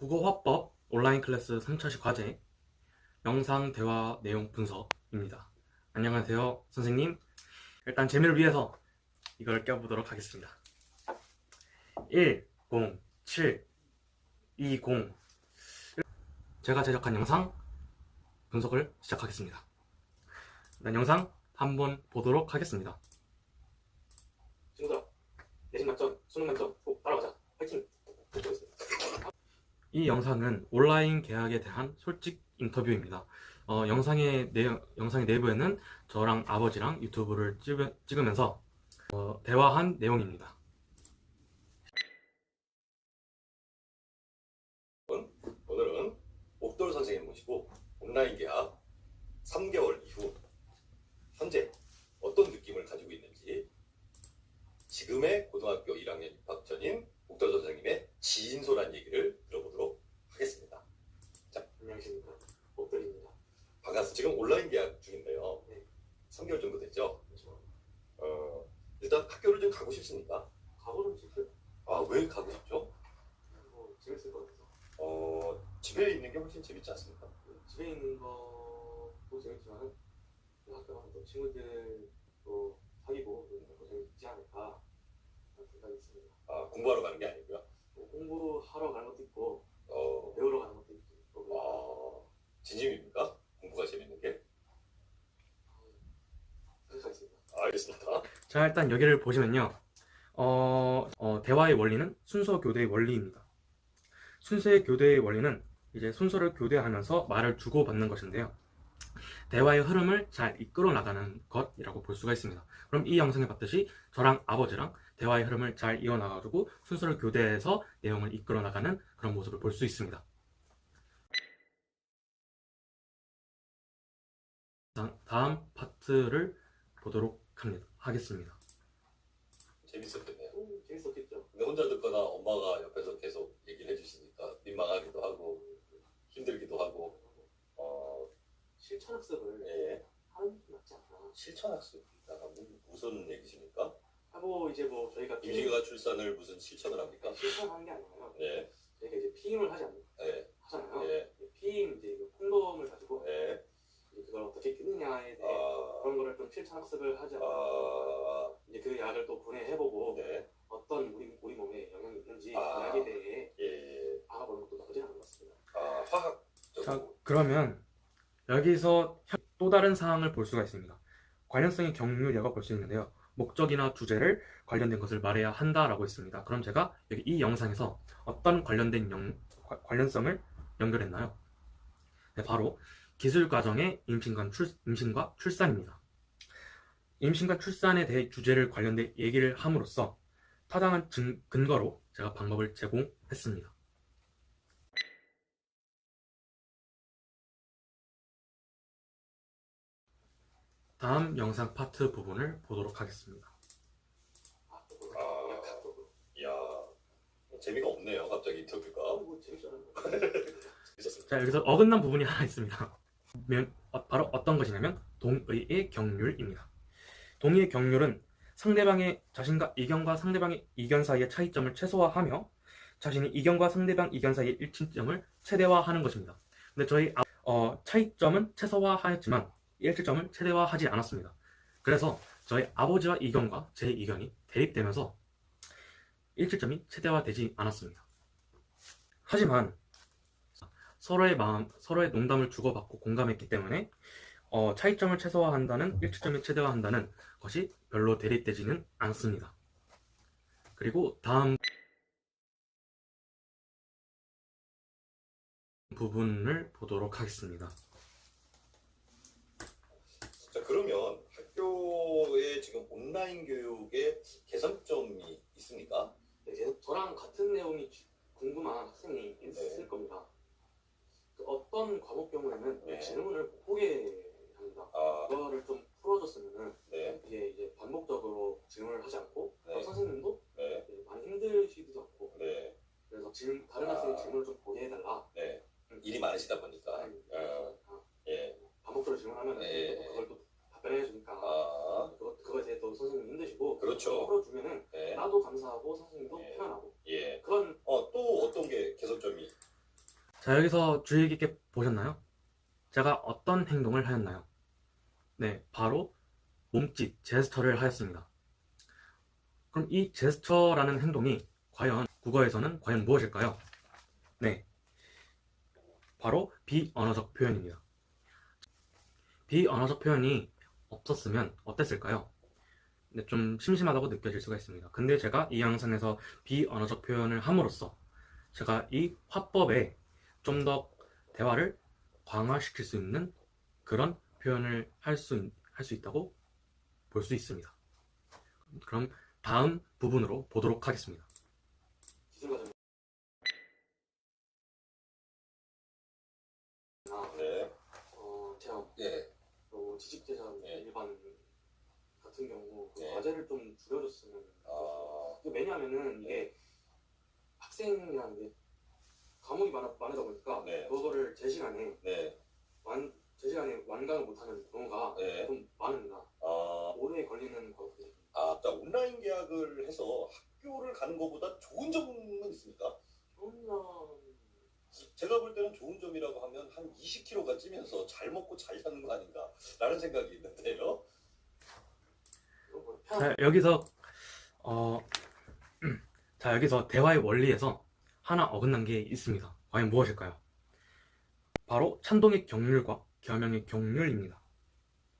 국어 화법 온라인 클래스 3차시 과제 영상 대화 내용 분석입니다. 안녕하세요, 선생님. 일단 재미를 위해서 이걸 껴보도록 하겠습니다. 1, 0, 7, 2, 0 제가 제작한 영상 분석을 시작하겠습니다. 일단 영상 한번 보도록 하겠습니다. 친구들아, 내신 만점, 수능 만점 꼭 따라가자. 파이팅! 이 영상은 온라인 계약에 대한 솔직 인터뷰입니다. 어, 영상의 내 영상의 내부에는 저랑 아버지랑 유튜브를 찍으, 찍으 면서 어, 대화한 내용입니다. 오늘은 옥돌 선생님 모시고 온라인 계약 3개월 이후 현재 어떤 느낌을 가지고 있는지 지금의 고등학교 1학년 입학 전인 옥돌 선생님의 지인소란 얘기를 들어보도록 하겠습니다. 안녕하십니까, 옥돌입니다. 반갑습니다. 지금 온라인 계약 중인데요. 네. 3개월 정도 됐죠? 어, 일단 학교를 좀 가고 싶습니까? 가보는 싶어요. 아, 왜 가고 싶죠? 뭐 재밌을 것 같아서. 어, 집에 있는 게 훨씬 재밌지 않습니까? 집에 있는 것도 재밌지만 학교 가면 또 친구들도 사귀고 그러니까 더 재밌지 않을까 생각이 있습니다. 아, 공부하러 가는 게 아니고요. 뭐 공부하러 가는 것도 있고 어, 배우러 가는 것도 있고 아, 진심입니까? 공부가 재밌는 게? 생각하겠습니다. 알겠습니다. 자 일단 여기를 보시면요 어, 어, 대화의 원리는 순서 교대의 원리입니다 순서의 교대의 원리는 이제 순서를 교대하면서 말을 주고받는 것인데요 대화의 흐름을 잘 이끌어 나가는 것이라고 볼 수가 있습니다 그럼 이 영상에 봤듯이 저랑 아버지랑 대화의 흐름을 잘 이어나가지고 순서를 교대해서 내용을 이끌어 나가는 그런 모습을 볼 수 있습니다 다- 다음 파트를 보도록 합니다. 하겠습니다. 재밌었겠네요. 오, 재밌었겠죠. 근데 혼자 듣거나 엄마가 옆에서 계속 얘기를 해주시니까 민망하기도 하고 힘들기도 하고 어, 실천학습을 예. 하는 게 낫지 않나. 실천학습이다가 무- 무슨 얘기십니까? 하고 이제 임시가 출산을 무슨 실천을 합니까? 실천하는 게 아니라요. 네, 저희가 이제 피임을 하지 않, 네, 하잖아요. 네, 피임 이제 그 콘돔을 가지고 네. 이제 그걸 어떻게 끊느냐에 대해 아, 그런 거를 좀 실천 학습을 하지 않나. 아, 이제 그 약을 또 분해해보고 네, 어떤 우리 우리 몸에 영향이 있는지 아. 약에 대해 예, 알아보는 것도 나쁘지 않은 것 같습니다. 아, 자, 화학적으로, 그러면 여기서 또 다른 사항을 볼 수가 있습니다. 관련성의 경유례가 볼 수 있는데요. 목적이나 주제를 관련된 것을 말해야 한다라고 했습니다. 그럼 제가 여기 이 영상에서 어떤 관련된 영- 과- 관련성을 연결했나요? 네, 바로 기술 과정의 임신과, 출, 임신과 출산입니다. 임신과 출산에 대해 주제를 관련된 얘기를 함으로써 타당한 증- 근거로 제가 방법을 제공했습니다. 다음 영상 파트 부분을 보도록 하겠습니다. 아, 이야, 재미가 없네요. 갑자기 인터뷰가. 자 여기서 어긋난 부분이 하나 있습니다. 면- 어, 바로 어떤 것이냐면 동의의 경률입니다. 동의의 경률은 상대방의 자신과 이견과 상대방의 이견 사이의 차이점을 최소화하며 자신이 이견과 상대방 이견 사이의 일치점을 최대화하는 것입니다. 근데 저희 아- 어, 차이점은 최소화하였지만 일치점을 최대화하지 않았습니다. 그래서 저희 아버지와 이견과 제 이견이 대립되면서 일치점이 최대화되지 않았습니다. 하지만 서로의 마음, 서로의 농담을 주고받고 공감했기 때문에 어, 차이점을 최소화한다는 일치점을 최대화한다는 것이 별로 대립되지는 않습니다. 그리고 다음 부분을 보도록 하겠습니다. 자, 그러면 학교에 지금 온라인 교육에 개선점이 있습니까? 네, 저랑 같은 내용이 궁금한 학생이 있을 있을 겁니다. 그 어떤 과목 경우에는 네. 질문을 못 보게 합니다. 아, 그거를 좀 풀어줬으면은 네, 이게 이제 반복적으로 질문을 하지 않고 또 네. 선생님도 네, 이제 많이 힘드시지도 않고 네, 그래서 질, 다른 아. 학생이 질문을 좀 보게 해달라. 네. 일이 많으시다 보니까. 아니, 어, 아, 예. 반복적으로 질문하면 네. 그걸 또 답변해 주니까 아, 그거 그거에 대해 또 선생님 힘드시고 그렇죠. 풀어주면은 네. 나도 감사하고 선생님도 네. 편안하고 예. 그런 어, 또 어떤 게 개선점이 자, 여기서 주의 깊게 보셨나요? 제가 어떤 행동을 하였나요? 네, 바로 몸짓, 제스처를 하였습니다. 그럼 이 제스처라는 행동이 과연 국어에서는 과연 무엇일까요? 네, 바로 비언어적 표현입니다. 비언어적 표현이 없었으면 어땠을까요? 네, 좀 심심하다고 느껴질 수가 있습니다. 근데 제가 이 영상에서 비언어적 표현을 함으로써 제가 이 화법에 좀 더 대화를 강화시킬 수 있는 그런 표현을 할 수 할 수 있다고 볼 수 있습니다. 그럼 다음 부분으로 보도록 하겠습니다. 기술과정. 네. 어, 제가 예. 어, 지식재산 네. 일반 같은 경우 그 네. 과제를 좀 줄여줬으면 아, 이게 왜냐하면은 이게 학생이라는 게 과목이 많아, 많으다 보니까 네. 그거를 제 시간에 네. 완, 제 시간에 완강을 못하는 경우가 네. 좀 많습니다. 아, 오래 걸리는 것들이 아, 자, 온라인 계약을 해서 학교를 가는 것보다 좋은 점은 있습니까? 엄청 제가 볼 때는 좋은 점이라고 하면 한 20kg가 찌면서 잘 먹고 잘 사는 거 아닌가 라는 생각이 있는데요. 편 네. 자, 여기서 어, 자 여기서 대화의 원리에서 하나 어긋난 게 있습니다. 과연 무엇일까요? 바로 찬동의 경률과 겸용의 경률입니다.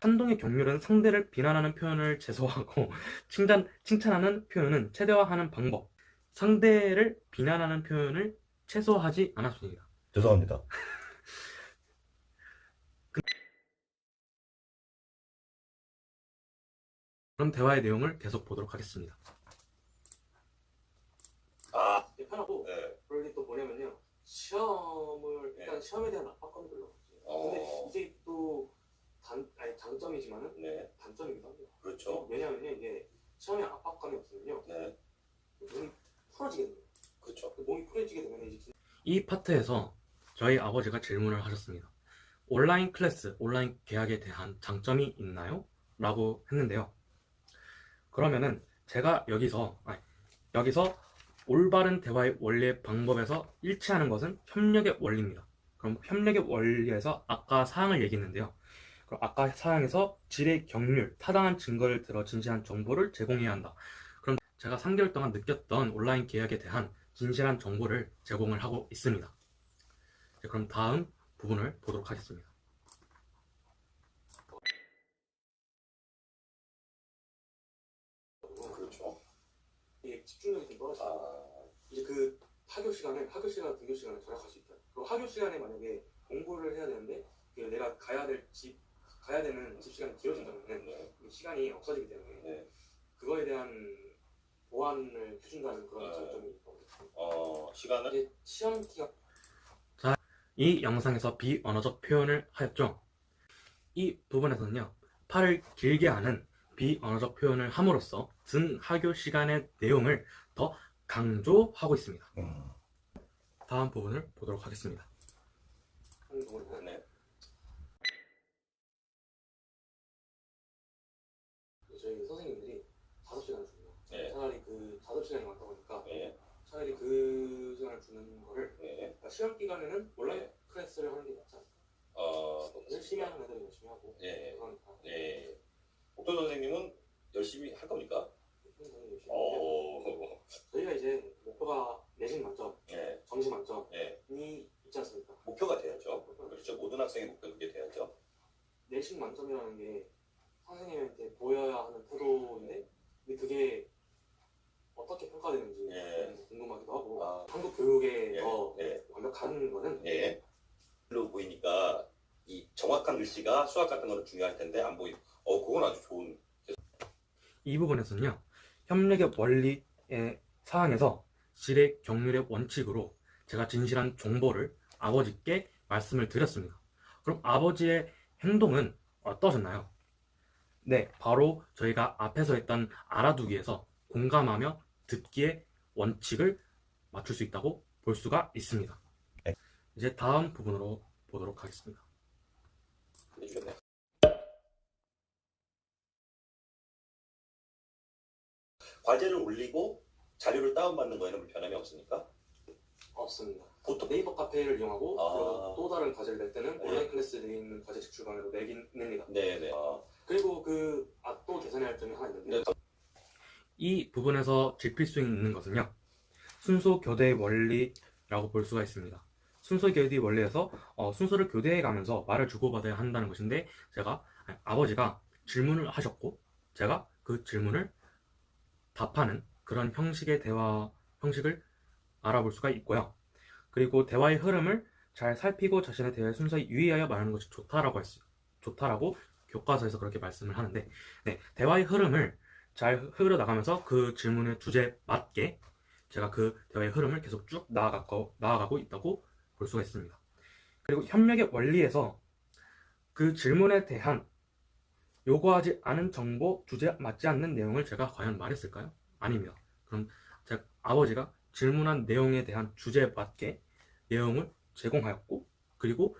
찬동의 경률은 상대를 비난하는 표현을 제소하고 칭찬, 칭찬하는 표현은 최대화하는 방법. 상대를 비난하는 표현을 최소화하지 않았습니다. 죄송합니다. 그럼 대화의 내용을 계속 보도록 하겠습니다. 아, 편하고 네. 그리고 또 뭐냐면요 시험에 대한 압박감이 없어요. 어. 근데 이게 또 단, 아니 장점이지만은 네. 단점이기도 합니다. 그렇죠. 왜냐하면요 이게 시험에 압박감이 없으면요 네. 몸이 풀어지게 돼요. 그렇죠. 몸이 풀어지게 되면 이제 이 파트에서 저희 아버지가 질문을 하셨습니다. 온라인 클래스, 온라인 계약에 대한 장점이 있나요? 라고 했는데요. 그러면은 제가 여기서 아니, 여기서 올바른 대화의 원리의 방법에서 일치하는 것은 협력의 원리입니다. 그럼 협력의 원리에서 아까 사항을 얘기했는데요. 그럼 아까 사항에서 질의 경률, 타당한 증거를 들어 진실한 정보를 제공해야 한다. 그럼 제가 3개월 동안 느꼈던 온라인 계약에 대한 진실한 정보를 제공을 하고 있습니다. 네, 그럼 다음 부분을 보도록 하겠습니다. 그렇죠. 이게 집중력이 좀 떨어져요. 아, 이제 그 학교 시간에 학교 시간 등교 시간을 절약할 수 있다. 그리고 학교 시간에 만약에 공부를 해야 되는데 그 내가 가야 될 집 가야 되는 집 시간이 길어진다면 네. 시간이 없어지기 때문에 네. 그거에 대한 보완을 해준다는 그런 네. 장점이 있거든요. 어, 시간을 이게 시험기가 자, 이 영상에서 비언어적 표현을 하였죠. 이 부분에서는요, 팔을 길게 하는 비언어적 표현을 함으로써 등 하교 시간의 내용을 더 강조하고 있습니다. 음, 다음 부분을 보도록 하겠습니다. 네. 저희 선생님들이 5시간을 줍니다. 네. 차라리 그 5시간이 많다 보니까 네. 차라리 그 시간을 주는 거를 네. 그러니까 시험 기간에는 온라인 네. 클래스를 하는 게 낫지 않을까? 어, 열심히 하는 애들은 열심히 하고 네. 그러니까 네. 옥도 선생님은 열심히 할 겁니까? 열심히 하는데 어, 저희가 이제 목표가 내신 만점, 네. 정시 만점이 네. 있지 않습니까? 목표가 돼야죠. 그렇죠. 모든 학생의 목표 그게 돼야죠. 내신 만점이라는 게 선생님한테 보여야 하는 태도인데 근데 그게 어떻게 평가되는지 예. 궁금하기도 하고 아. 한국 교육에 예. 더 네. 완벽한 거는 예. 글로 보이니까 이 정확한 글씨가 수학 같은 거는 중요할 텐데 안 보이. 어, 그건 아주 좋은. 이 부분에서는요 협력의 원리의 사항에서 질의 경률의 원칙으로 제가 진실한 정보를 아버지께 말씀을 드렸습니다. 그럼 아버지의 행동은 어떠셨나요? 네, 바로 저희가 앞에서 했던 알아두기에서 공감하며 듣기의 원칙을 맞출 수 있다고 볼 수가 있습니다. 네. 이제 다음 부분으로 보도록 하겠습니다. 과제를 올리고 자료를 다운받는 거에는 불편함이 없습니까? 없습니다. 보통 네이버 카페를 이용하고 아. 그리고 또 다른 과제를 낼 때는 네. 온라인 클래스 내 있는 과제 제출관으로 내긴 냅니다. 네네. 아, 그리고 그, 아, 또 계산해야 할 점이 하나 있는데. 네. 이 부분에서 짚일 수 있는 것은요. 순서 교대 원리라고 볼 수가 있습니다. 순서 교대 원리에서 어, 순서를 교대해 가면서 말을 주고받아야 한다는 것인데 제가 아니, 아버지가 질문을 하셨고 제가 그 질문을 답하는 그런 형식의 대화 형식을 알아볼 수가 있고요. 그리고 대화의 흐름을 잘 살피고 자신의 대화의 순서에 유의하여 말하는 것이 좋다라고 했, 좋다라고 교과서에서 그렇게 말씀을 하는데, 네, 대화의 흐름을 잘 흐르 나가면서 그 질문의 주제에 맞게 제가 그 대화의 흐름을 계속 쭉 나아가고, 나아가고 있다고 볼 수가 있습니다. 그리고 협력의 원리에서 그 질문에 대한 요구하지 않은 정보, 주제에 맞지 않는 내용을 제가 과연 말했을까요? 아닙니다. 그럼 제 아버지가 질문한 내용에 대한 주제에 맞게 내용을 제공하였고, 그리고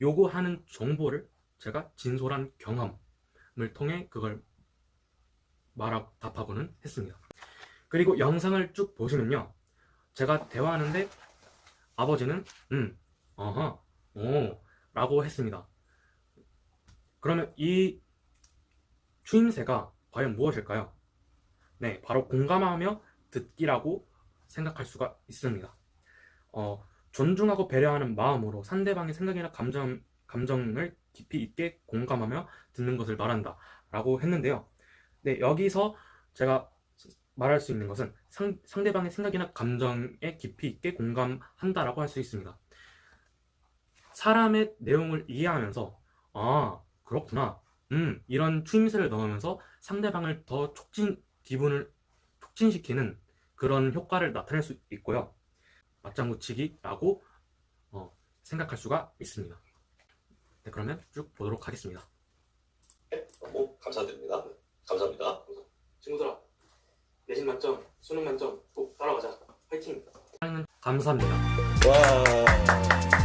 요구하는 정보를 제가 진솔한 경험을 통해 그걸 말하고 답하고는 했습니다. 그리고 영상을 쭉 보시면요. 제가 대화하는데 아버지는 음, 어허, 오, 라고 했습니다. 그러면 이 추임새가 과연 무엇일까요? 네, 바로 공감하며 듣기라고 생각할 수가 있습니다. 어, 존중하고 배려하는 마음으로 상대방의 생각이나 감정, 감정을 깊이 있게 공감하며 듣는 것을 말한다. 라고 했는데요. 네, 여기서 제가 말할 수 있는 것은 상, 상대방의 생각이나 감정에 깊이 있게 공감한다라고 할 수 있습니다. 사람의 내용을 이해하면서, 아, 그렇구나. 음, 이런 추임새를 넣으면서 상대방을 더 촉진, 기분을 촉진시키는 그런 효과를 나타낼 수 있고요. 맞장구치기라고 어, 생각할 수가 있습니다. 네, 그러면 쭉 보도록 하겠습니다. 너무 감사드립니다. 감사합니다. 친구들아, 내신 만점, 수능 만점 꼭 따라가자. 화이팅! 감사합니다. 와.